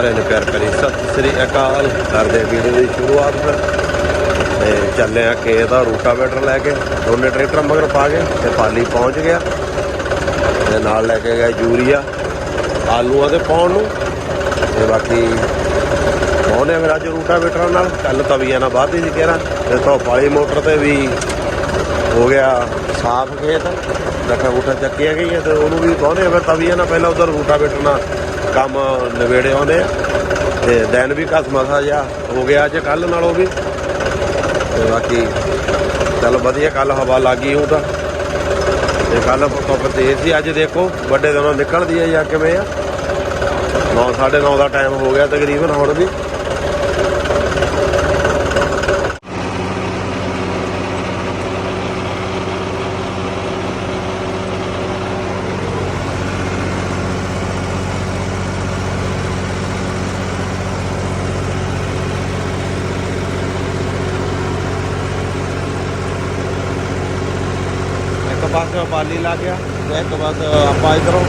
ਸਾਰਿਆਂ ਨੇ ਪਿਆਰ ਕਰੀ ਸਤਿ ਸ੍ਰੀ ਅਕਾਲ। ਕਰਦੇ ਹਾਂ ਵੀਡੀਓ ਦੀ ਸ਼ੁਰੂਆਤ ਫਿਰ। ਤੇ ਚੱਲੇ ਆ ਕੇ ਦਾ ਰੂਟਾਵੇਟਰ ਲੈ ਕੇ। ਦੋਨੇ ਟਰੈਕਟਰ ਮਗਰ ਪਾ ਕੇ ਤੇ ਪਾਲੀ ਪਹੁੰਚ ਗਿਆ। ਤੇ ਨਾਲ ਲੈ ਕੇ ਗਿਆ ਯੂਰੀਆ। ਆਲੂਆਂ ਦੇ ਪਾਉਣ ਨੂੰ। ਤੇ ਬਾਕੀ ਪਾਉਣੇ ਫਿਰ ਅੱਜ ਰੂਟਾਵੇਟਰ ਨਾਲ। ਕੱਲ ਤਵੀਆਂ ਨਾਲ ਵਾਧੀ ਸੀ ਕਹਿਣਾ ਤੇ ਧੁੱਪ ਵਾਲੀ ਮੋਟਰ ਤੇ ਵੀ ਹੋ ਗਿਆ ਸਾਫ਼ ਖੇਤ। ਡੱਠਾ ਉਠਾ ਚੱਕੀਆਂ ਗਈਆਂ ਤੇ ਉਹਨੂੰ ਵੀ ਪਾਉਣੇ ਫਿਰ ਤਵੀਆਂ ਨਾਲ ਪਹਿਲਾਂ ਉਧਰ ਰੂਟਾਵੇਟਰ ਨਾਲ। ਕੰਮ ਨਵੇੜੇ ਆਉਂਦੇ ਆ। ਤੇ ਦਿਨ ਵੀ ਕਸਮਸਾ ਜਿਹਾ ਹੋ ਗਿਆ ਅੱਜ ਕੱਲ ਨਾਲੋਂ ਵੀ। ਤੇ ਬਾਕੀ ਚੱਲ ਵਧੀਆ ਕੱਲ ਹਵਾ ਲੱਗੀ ਉਹ ਤਾਂ। ਤੇ ਕੱਲ ਧੁੱਪ ਤੇਜ਼ ਸੀ, ਅੱਜ ਦੇਖੋ, ਵੱਡੇ ਦਿਨੋਂ ਨਿਕਲਦੀ ਹੈ ਜਾਂ ਕਿਵੇਂ ਆ। 9 9:30 ਦਾ ਟਾਈਮ ਹੋ ਗਿਆ ਤਕਰੀਬਨ ਹੁਣ ਵੀ। ਇੱਕ ਪਾਲੀ ਲਾ ਗਿਆ। ਤੇ ਇੱਕ ਬਸ ਆਪਾਂ ਇਧਰੋਂ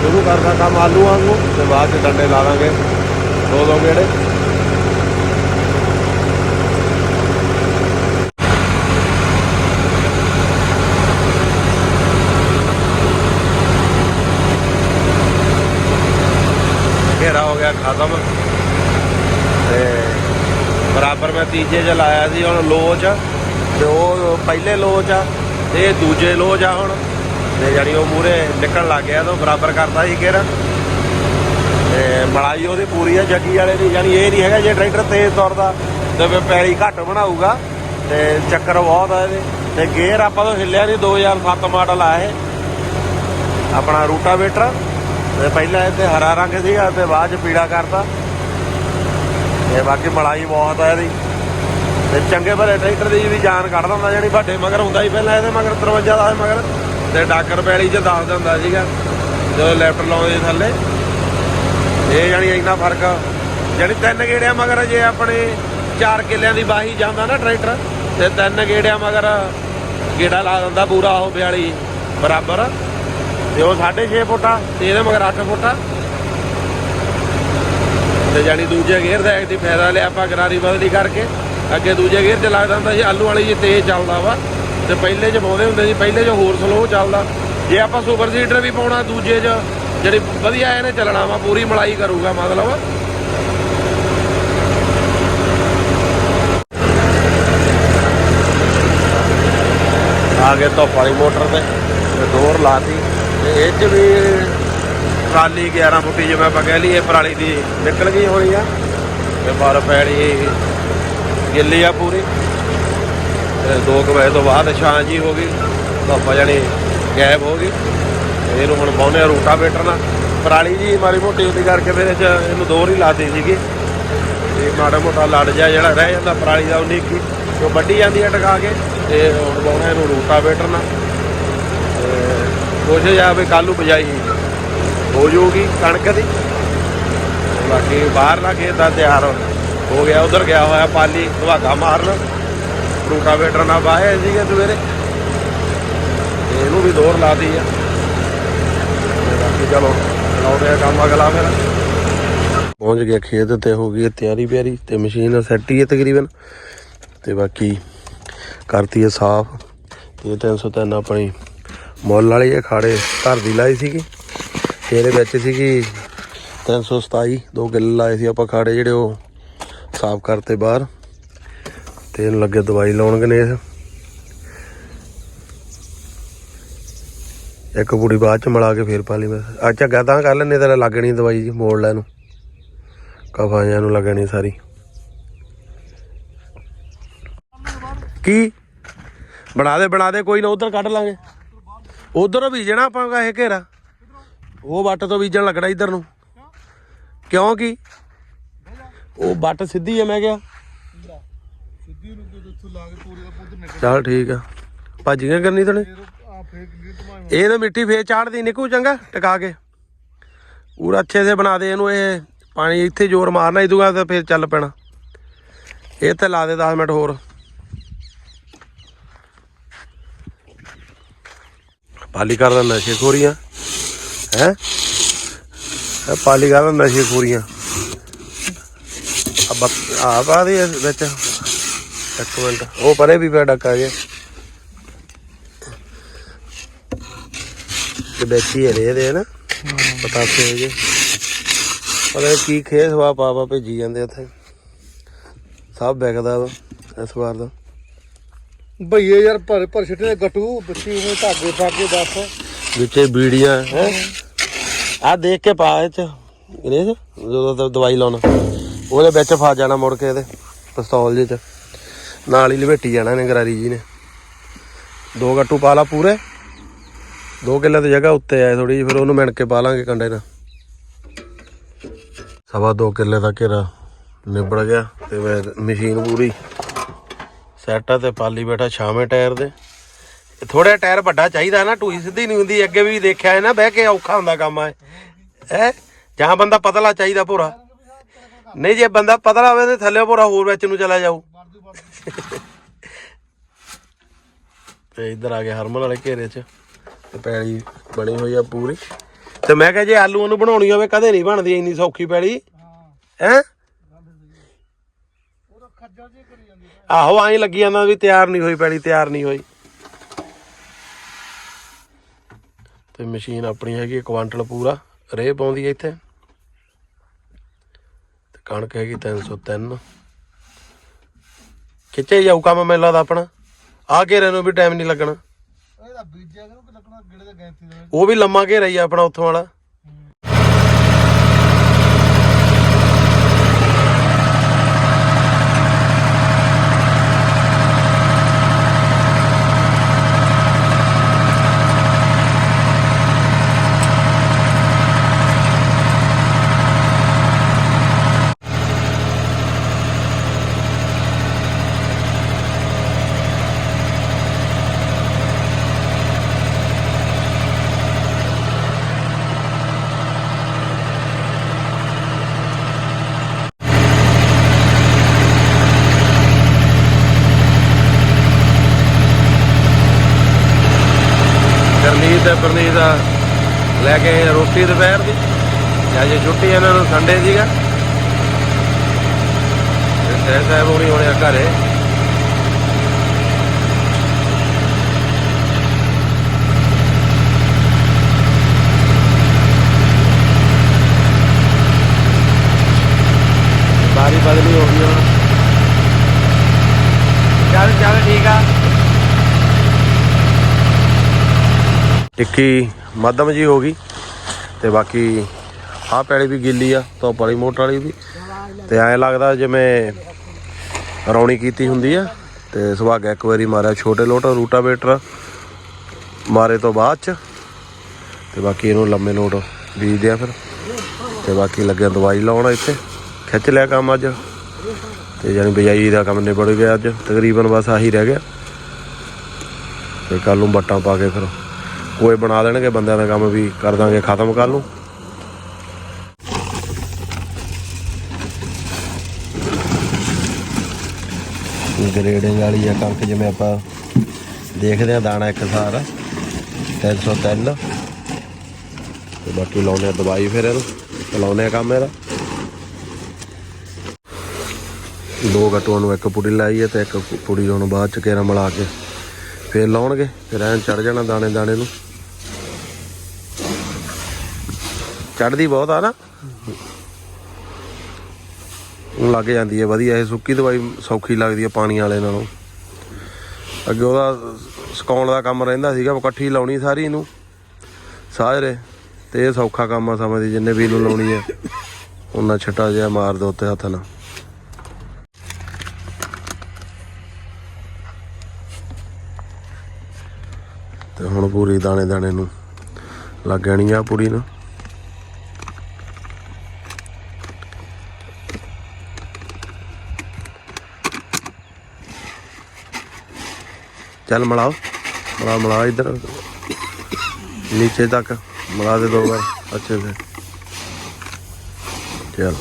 ਸ਼ੁਰੂ ਕਰਨਾ ਕੰਮ ਆਲੂਆਂ ਨੂੰ, ਤੇ ਬਾਅਦ ਚ ਡੰਡੇ ਲਾ ਦਾਂਗੇ। ਦੋ ਦੋ ਗੇੜੇ। ਘੇਰਾ ਹੋ ਗਿਆ ਖਤਮ। ਤੇ ਬਰਾਬਰ ਮੈਂ ਤੀਜੇ ਚ ਲਾਇਆ ਸੀ, ਹੁਣ ਲੋਚ ਤੇ ਉਹ ਪਹਿਲੇ ਲੋਚ ਆ। ਤੇ ਇਹ ਦੂਜੇ ਲੋਚ ਆ ਹੁਣ। ਤੇ ਜਾਨੀ ਉਹ ਮੂਰੇ ਨਿਕਲਣ ਲੱਗ ਗਿਆ ਤਾਂ ਬਰਾਬਰ ਕਰਦਾ ਸੀ ਘੇਰਾ ਤੇ ਮਲਾਈ ਉਹਦੀ ਪੂਰੀ ਆ, ਜੱਗੀ ਵਾਲੇ ਦੀ। ਜਾਨੀ ਇਹ ਨਹੀਂ ਹੈਗਾ ਜੇ ਟਰੈਕਟਰ ਤੇਜ਼ ਤੁਰਦਾ, ਤੇ ਫਿਰ ਪੈਲੀ ਘੱਟ ਬਣਾਊਗਾ। ਤੇ ਚੱਕਰ ਬਹੁਤ ਆ ਇਹਦੇ। ਤੇ ਗੇਅਰ ਆਪਾਂ ਤੋਂ ਹਿੱਲਿਆ ਨਹੀਂ 2007 ਮਾਡਲ ਆ ਇਹ। ਆਪਣਾ ਰੂਟਾਵੇਟਰ। ਤੇ ਪਹਿਲਾਂ ਇਹ ਤੇ ਹਰਾ ਰੰਗ ਸੀਗਾ ਤੇ ਬਾਅਦ ਚ ਪੀੜਾ ਕਰਤਾ। ਤੇ ਬਾਕੀ ਮਲਾਈ ਬਹੁਤ ਆ ਇਹਦੀ। ਤੇ ਚੰਗੇ ਭਲੇ ਟਰੈਕਟਰ ਦੀ ਵੀ ਜਾਨ ਕੱਢ ਦਿੰਦਾ ਜਿਹੜੀ ਵੱਡੇ ਮਗਰ ਹੁੰਦਾ ਸੀ ਪਹਿਲਾਂ, ਇਹਦੇ ਮਗਰ 53 ਦਾ ਮਗਰ, ਤੇ ਡਾਕਰ ਪੈਲੀ ਚ ਦੱਸ ਦਿੰਦਾ ਸੀਗਾ, ਜਦੋਂ ਲੈਫਟ ਲਾਉਂਦੇ ਥੱਲੇ। ਇਹ ਜਾਨੀ ਇੰਨਾ ਫ਼ਰਕ ਜਿਹੜੀ ਤਿੰਨ ਗੇੜਿਆਂ ਮਗਰ ਜੇ ਆਪਣੇ 4 ਕਿੱਲਿਆਂ ਦੀ ਬਾਹੀ ਜਾਂਦਾ ਨਾ ਟਰੈਕਟਰ, ਤੇ ਤਿੰਨ ਗੇੜਿਆਂ ਮਗਰ ਗੇੜਾ ਲਾ ਦਿੰਦਾ ਪੂਰਾ ਉਹ 42 ਬਰਾਬਰ, ਤੇ ਉਹ 6.5 ਫੁੱਟਾ ਤੇ ਇਹਦੇ ਮਗਰ 8 ਫੁੱਟਾ ਤੇ ਜਾਨੀ ਦੂਜੇ ਗੇਅਰ ਦਾ ਐਕਟੀ ਫਾਇਦਾ ਲਿਆ, ਆਪਾਂ ਗਰਾਰੀ ਬਦਲੀ ਕਰਕੇ। ਅੱਗੇ ਦੂਜੇ ਗੇਅਰ 'ਚ ਲੱਗਦਾ ਹੁੰਦਾ ਸੀ, ਆਲੂ ਵਾਲੀ ਜੇ ਤੇਜ਼ ਚੱਲਦਾ ਵਾ। ਤੇ ਪਹਿਲੇ 'ਚ ਪਾਉਂਦੇ ਹੁੰਦੇ ਸੀ, ਪਹਿਲੇ 'ਚ ਹੋਰ ਸਲੋ ਚੱਲਦਾ। ਜੇ ਆਪਾਂ ਸੁਪਰ ਸੀਡਰ ਵੀ ਪਾਉਣਾ ਦੂਜੇ 'ਚ, ਜਿਹੜੀ ਵਧੀਆ ਇਹਨੇ ਚੱਲਣਾ ਵਾ, ਪੂਰੀ ਮਲਾਈ ਕਰੂਗਾ ਮਤਲਬ। ਆ ਗਏ ਧੁੱਪ ਵਾਲੀ ਮੋਟਰ ਤੇ ਡੋਰ ਲਾਤੀ। ਤੇ ਇਹ 'ਚ ਵੀ ਟਰਾਲੀ 11 ਫੁੱਟੀ ਜਿਵੇਂ ਆਪਾਂ ਕਹਿ ਲਈਏ, ਪਰਾਲੀ ਦੀ ਨਿਕਲ ਗਈ ਹੋਣੀ ਆ। ਤੇ ਪਰ ਪੈੜੀ ਗਿੱਲੀ ਆ ਪੂਰੀ। ਤੇ 2 ਵਜੇ ਤੋਂ ਬਾਅਦ ਛਾਂ ਜੀ ਹੋ ਗਈ। ਧੁੱਪ ਜਾਣੀ ਗਾਇਬ ਹੋ ਗਈ। ਇਹਨੂੰ ਹੁਣ ਪਾਉਨੇ ਆ ਰੂਟਾਵੇਟਰ ਨਾਲ। ਪਰਾਲੀ ਜੀ ਮਾੜੀ ਮੋਟੀ ਉਹਦੀ ਕਰਕੇ ਫਿਰ ਇਹ 'ਚ ਇਹਨੂੰ ਦੋਰ ਹੀ ਲਾਤੀ ਸੀਗੀ। ਤੇ ਮਾੜਾ ਮੋਟਾ ਲੜ ਜਾ ਜਿਹੜਾ ਰਹਿ ਜਾਂਦਾ ਪਰਾਲੀ ਦਾ ਉਨੀ ਕੀ ਉਹ ਵੱਢੀ ਜਾਂਦੀ ਹੈ ਟਕਾ ਕੇ। ਤੇ ਹੁਣ ਪਾਉਣਾ ਇਹਨੂੰ ਰੂਟਾਵੇਟਰ ਨਾਲ। ਤੇ ਕੋਸ਼ਿਸ਼ ਆ ਵੀ ਕੱਲ ਨੂੰ ਬਜਾਈ ਹੋ ਜਾਊਗੀ ਕਣਕ ਦੀ। ਬਾਕੀ ਬਾਹਰਲਾ ਲਾ ਕੇ ਦਾ ਤਿਆਰ। ਹੋ ਗਿਆ, ਉਧਰ ਗਿਆ ਹੋਇਆ ਪਾਲੀ ਧਵਾਗਾ ਮਾਰਨ। ਰੂਟਾਵੇਟਰ ਨਾਲ ਬਾਹੇ ਸੀਗੇ ਸਵੇਰੇ। ਇਹਨੂੰ ਵੀ ਦੋਰ ਲਾਤੀ ਆ। ਬਾਕੀ ਚਲੋ, ਲਾਉਂਦੇ ਆ ਕੰਮ ਅਗਲਾ ਫਿਰ। ਪਹੁੰਚ ਗਿਆ ਖੇਤ ਤੇ, ਹੋ ਗਈ ਹੈ ਤਿਆਰੀ ਪਿਆਰੀ ਤੇ ਮਸ਼ੀਨ ਸੈੱਟ ਹੀ ਹੈ ਤਕਰੀਬਨ। ਤੇ ਬਾਕੀ ਕਰਤੀ ਹੈ ਸਾਫ਼। ਤੇ 303 ਆਪਣੀ ਮੁੱਲ ਵਾਲੀ ਇਹ ਖਾੜੇ ਘਰ ਦੀ ਲਾਈ ਸੀਗੀ। ਤੇ ਇਹਦੇ ਵਿੱਚ ਸੀਗੀ 327 ਦੋ ਗਿੱਲ ਲਾਏ ਸੀ ਆਪਾਂ ਖਾੜੇ ਜਿਹੜੇ ਉਹ ਸਾਫ਼ ਕਰਤੇ ਬਾਹਰ ਤੇ ਇਹਨੂੰ ਲੱਗੇ ਦਵਾਈ ਲਾਉਣ ਗਣੇਸ਼ ਇੱਕ ਪੂੜੀ ਬਾਅਦ ਚ ਮਿਲਾ ਕੇ ਫੇਰ ਪਾ ਲਈ ਮੈਂ। ਆ ਝੱਗਾ ਤਾਂ ਕਰ ਲੈਨੇ ਤੇਰਾ ਲੱਗਣੀ ਦਵਾਈ ਜੀ, ਮੋੜ ਲੈ ਨੂੰ ਕਫਾਂ ਨੂੰ ਲੱਗਣੀ ਸਾਰੀ। ਕੀ? ਬਣਾ ਦੇ ਬਣਾ ਦੇ, ਕੋਈ ਨਾ, ਉਧਰ ਕੱਢ ਲਾਂਗੇ। ਉਧਰੋਂ ਬੀਜਣਾ ਆਪਾਂ ਇਹ ਘੇਰਾ। ਉਹ ਵੱਟ ਤੋਂ ਬੀਜਣ ਲੱਗਣਾ ਇਧਰ ਨੂੰ। ਕਿਉਂ ਕੀ? ਉਹ ਵੱਟ ਸਿੱਧੀ ਆ, ਮੈਂ ਕਿਹਾ। ਸਿੱਧੀ ਨੂੰ ਕਿ ਉੱਥੋਂ ਲਾ ਕੇ ਪੂਰੀ ਦਾ ਪੁੱਤ ਨਿਕਲ ਚੱਲ ਠੀਕ ਆ। ਭੱਜ ਭੱਜੀਆਂ ਕਰਨੀ ਤਣੇ ਆ ਫੇਰ ਕਿੰਨੀ ਧਮਾਈ ਇਹ ਤਾਂ ਮਿੱਟੀ ਫੇਰ ਚਾੜਦੀ, ਨਿਕੂ ਚੰਗਾ, ਟਿਕਾ ਕੇ। ਪੂਰਾ ਅੱਛੇ ਸੇ ਬਣਾ ਦੇ ਇਹਨੂੰ, ਇਹ ਪਾਣੀ ਇੱਥੇ ਜ਼ੋਰ ਮਾਰਨਾ ਇਦੂਗਾ ਤਾਂ ਫੇਰ ਚੱਲ ਪੈਣਾ। ਇਹ ਤੇ ਲਾ ਦੇ 10 ਮਿੰਟ ਹੋਰ। ਪਾਲੀ ਕਰਦਾ ਨਸ਼ੇ ਖੋਰੀਆਂ, ਹੈ? ਪਾਲੀ ਕਰਦਾ ਨਸ਼ੇ ਖੋਰੀਆਂ। ਆ ਪਾ ਦੀ ਵਿੱਚ। ਇੱਕ ਮਿੰਟ। ਉਹ ਪਰੇ ਵੀ ਪਿਆ ਡੱਕਾ ਜੇ ਤੇ ਬੈਠੀ ਹੈ ਰੇ ਦੇ ਨਾ ਪਤਾ ਸੇ ਜੇ ਪਰ ਇਹ ਕੀ ਖੇਸ ਵਾ ਪਾ ਪਾ ਭੇਜੀ ਜਾਂਦੇ ਉੱਥੇ। ਸਭ ਵਿਕਦਾ ਵਾ ਇਸ ਵਾਰ ਦਾ ਭਈਏ ਯਾਰ ਭਰ ਭਰ ਛੱਟੇ ਗੱਟੂ ਬੱਚੀ ਉਵੇਂ ਧਾਗੇ ਪਾ ਕੇ ਦੱਸ। ਵਿੱਚੇ ਬੀੜੀਆਂ ਹੈ। ਆ ਦੇਖ ਕੇ ਪਾ ਇਹ ਚ। ਜਦੋਂ ਦਵਾਈ ਲਾਉਣਾ। ਉਹਦੇ ਵਿੱਚ ਫਸ ਜਾਣਾ ਮੁੜ ਕੇ ਇਹਦੇ ਪਿਸਤੌਲ ਜੇ ਚ। ਨਾਲ ਹੀ ਲਵੇਟੀ ਜਾਣਾ ਇਹਨੇ ਗਰਾਰੀ ਜੀ ਨੇ। ਦੋ ਗੱਟੂ ਪਾ ਲਾ ਪੂਰੇ। ਦੋ ਕਿੱਲੇ ਦੀ ਜਗ੍ਹਾ ਉੱਤੇ ਆਏ ਥੋੜੀ ਜਿਹੀ, ਫਿਰ ਉਹਨੂੰ ਮਿਣ ਕੇ ਪਾ ਲਾਂਗੇ ਕੰਡੇ ਨਾਲ। ਸਵਾ ਦੋ ਕਿੱਲੇ ਦਾ ਘੇਰਾ ਨਿਬੜ ਗਿਆ ਤੇ ਮੈਂ ਮਸ਼ੀਨ ਪੂਰੀ ਸੈਟ ਆ ਤੇ ਪਾਲੀ ਬੈਠਾ ਛਾਵੇਂ ਟਾਇਰ ਦੇ। ਥੋੜਾ ਟਾਇਰ ਵੱਡਾ ਚਾਹੀਦਾ ਨਾ ਟੂਈ ਸਿੱਧੀ ਨਹੀਂ ਹੁੰਦੀ, ਅੱਗੇ ਵੀ ਦੇਖਿਆ ਹੈ ਨਾ, ਬਹਿ ਕੇ ਔਖਾ ਹੁੰਦਾ ਕੰਮ ਹੈ ਹੈ? ਜਾਂ ਬੰਦਾ ਪਤਲਾ ਚਾਹੀਦਾ ਭੋਰਾ। ਨਹੀਂ, ਜੇ ਬੰਦਾ ਪਤਲਾ ਹੋਵੇ ਤੇ ਥੱਲੇ ਭੋਰਾ ਹੋਰ ਵਿੱਚ ਨੂੰ ਚਲਾ ਜਾਊ। ਤੇ ਇੱਧਰ ਆ ਗਿਆ ਹਰਮਨ ਵਾਲੇ ਘੇਰੇ 'ਚ। ਤੇ ਪੈਲੀ ਬਣੀ ਹੋਈ ਆ ਪੂਰੀ। ਤੇ ਮੈਂ ਕਿਹਾ ਜੇ ਆਲੂਆਂ ਨੂੰ ਬਣਾਉਣੀ ਹੋਵੇ, ਕਦੇ ਨਹੀਂ ਬਣਦੀ ਇੰਨੀ ਸੌਖੀ ਪੈਲੀ। ਹੈ? ਆਹੋ, ਐਂ ਲੱਗੀ ਜਾਂਦਾ ਵੀ ਤਿਆਰ ਨਹੀਂ ਹੋਈ ਪੈਲੀ, ਤਿਆਰ ਨਹੀਂ ਹੋਈ। ਤੇ ਮਸ਼ੀਨ ਆਪਣੀ ਹੈਗੀ ਕੁਆਂਟਲ ਪੂਰਾ। ਰੇਹ ਪਾਉਂਦੀ ਹੈ ਇੱਥੇ। ਕਣਕ ਹੈਗੀ 303 ਖਿੱਚੇ ਜਾਊ ਕੰਮ ਮੈਨੂੰ ਲੱਗਦਾ ਆਪਣਾ। ਆ ਘੇਰੇ ਨੂੰ ਵੀ ਟਾਈਮ ਨਹੀਂ ਲੱਗਣਾ। ਇਹਦਾ ਬੀਜਿਆ ਕਿ ਲੱਗਣਾ ਗਿੜੇ ਦੇ ਗੈਂਤੀ ਦੇ ਉਹ ਵੀ ਲੰਮਾ ਘੇਰਾ ਹੀ ਆ ਆਪਣਾ ਉੱਥੋਂ ਵਾਲਾ। ਤੇ ਪਰਨੀਤ ਲੈ ਕੇ ਰੋਟੀ ਦੁਪਹਿਰ ਦੀ। ਤੇ ਅੱਜ ਛੁੱਟੀ ਇਹਨਾਂ ਨੂੰ ਸੰਡੇ ਸੀਗਾ। ਤੇ ਸਾਹਿਬ ਹੋਣੀ ਹੋਣੇ ਆ ਘਰੇ ਬਾਰੀ ਬਦਲੀ ਹੋ ਗਈ ਹੁਣ ਚੱਲ ਚੱਲ ਠੀਕ ਆ ਟਿੱਕੀ ਮੱਧਮ ਜੀ ਹੋ ਗਈ ਤੇ ਬਾਕੀ ਆਹ ਪੈਲੀ ਵੀ ਗਿੱਲੀ ਆ ਧੁੱਪ ਵਾਲੀ ਮੋਟਰ ਵਾਲੀ ਵੀ। ਤੇ ਐਂ ਲੱਗਦਾ ਜਿਵੇਂ ਰੌਣੀ ਕੀਤੀ ਹੁੰਦੀ ਆ, ਤੇ ਸੁਹਾਗਾ ਇੱਕ ਵਾਰੀ ਮਾਰਿਆ ਛੋਟੇ ਲੋਟ ਰੂਟਾਵੇਟਰ ਮਾਰੇ ਤੋਂ ਬਾਅਦ ਚ। ਤੇ ਬਾਕੀ ਇਹਨੂੰ ਲੰਮੇ ਲੋਟ ਬੀਜਦੇ ਆ ਫਿਰ। ਤੇ ਬਾਕੀ ਲੱਗਿਆ ਦਵਾਈ ਲਾਉਣ ਇੱਥੇ। ਖਿੱਚ ਲਿਆ ਕੰਮ ਅੱਜ। ਤੇ ਜਾਨੀ ਬਿਜਾਈ ਦਾ ਕੰਮ ਨਿਬੜ ਗਿਆ ਅੱਜ। ਤਕਰੀਬਨ ਬਸ ਆਹੀ ਰਹਿ ਗਿਆ। ਤੇ ਕੱਲ ਨੂੰ ਬੱਟਾਂ ਪਾ ਕੇ ਫਿਰ ਕੋਏ ਬਣਾ ਦੇਣਗੇ, ਬੰਦਿਆਂ ਦਾ ਕੰਮ ਵੀ ਕਰ ਦਾਂਗੇ, ਖਤਮ ਕਰ ਲੂ ਗ੍ਰੇਡਿੰਗ ਵਾਲੀ ਆ ਕਣਕ, ਜਿਵੇਂ ਆਪਾਂ ਦੇਖਦੇ ਆ ਦਾਣਾ ਇੱਕ ਸਾਰ 303 ਤੇ ਬਾਕੀ ਲਾਉਨੇ ਆ ਦਵਾਈ ਫਿਰ ਇਹਨੂੰ ਚਲਾਉਨੇ ਆ ਕੰਮ ਇਹਦਾ। ਦੋ ਗਟੂਆਂ ਨੂੰ ਇੱਕ ਪੁੜੀ ਲਾਈ ਹੈ ਤੇ ਇੱਕ ਪੁੜੀ ਹੁਣ ਬਾਅਦ ਚ ਕੇਰਾ ਮਿਲਾ ਕੇ ਫੇਰ ਲਾਉਣਗੇ, ਫਿਰ ਐਨ ਚੜ ਜਾਣਾ ਦਾਣੇ ਦਾਣੇ ਨੂੰ। ਚੜਦੀ ਬਹੁਤ ਆ ਨਾ। ਉਹ ਲੱਗ ਜਾਂਦੀ ਹੈ, ਵਧੀਆ ਇਹ ਸੁੱਕੀ ਦਵਾਈ ਸੌਖੀ ਲੱਗਦੀ ਹੈ ਪਾਣੀ ਵਾਲੇ ਨਾਲੋਂ। ਅੱਗੇ ਉਹਦਾ ਸੁਕਾਉਣ ਦਾ ਕੰਮ ਰਹਿੰਦਾ ਸੀਗਾ ਇਕੱਠੀ ਲਾਉਣੀ ਸਾਰੀ ਇਹਨੂੰ। ਸਾਰੇ ਤੇ ਇਹ ਸੌਖਾ ਕੰਮ ਆ ਸਮਝਦੀ ਜਿੰਨੇ ਵੀ ਨੂੰ ਲਾਉਣੀ ਹੈ। ਉਹਨਾਂ ਛਟਾ ਜਿਹਾ ਮਾਰ ਦੋ ਉੱਤੇ ਹੱਥ ਨਾਲ। ਤੇ ਹੁਣ ਪੂਰੀ ਦਾਣੇ ਦਾਣੇ ਨੂੰ ਲੱਗ ਜਾਣੀ ਆ ਪੂਰੀ ਨੂੰ। ਚੱਲ ਮਲਾਓ ਮਲਾ ਮਲਾ ਇਧਰ। ਨੀਚੇ ਤੱਕ ਮਲਾ ਦੇ ਦੋ ਵਾਰ ਅੱਛੇ ਸੇ ਚੱਲ।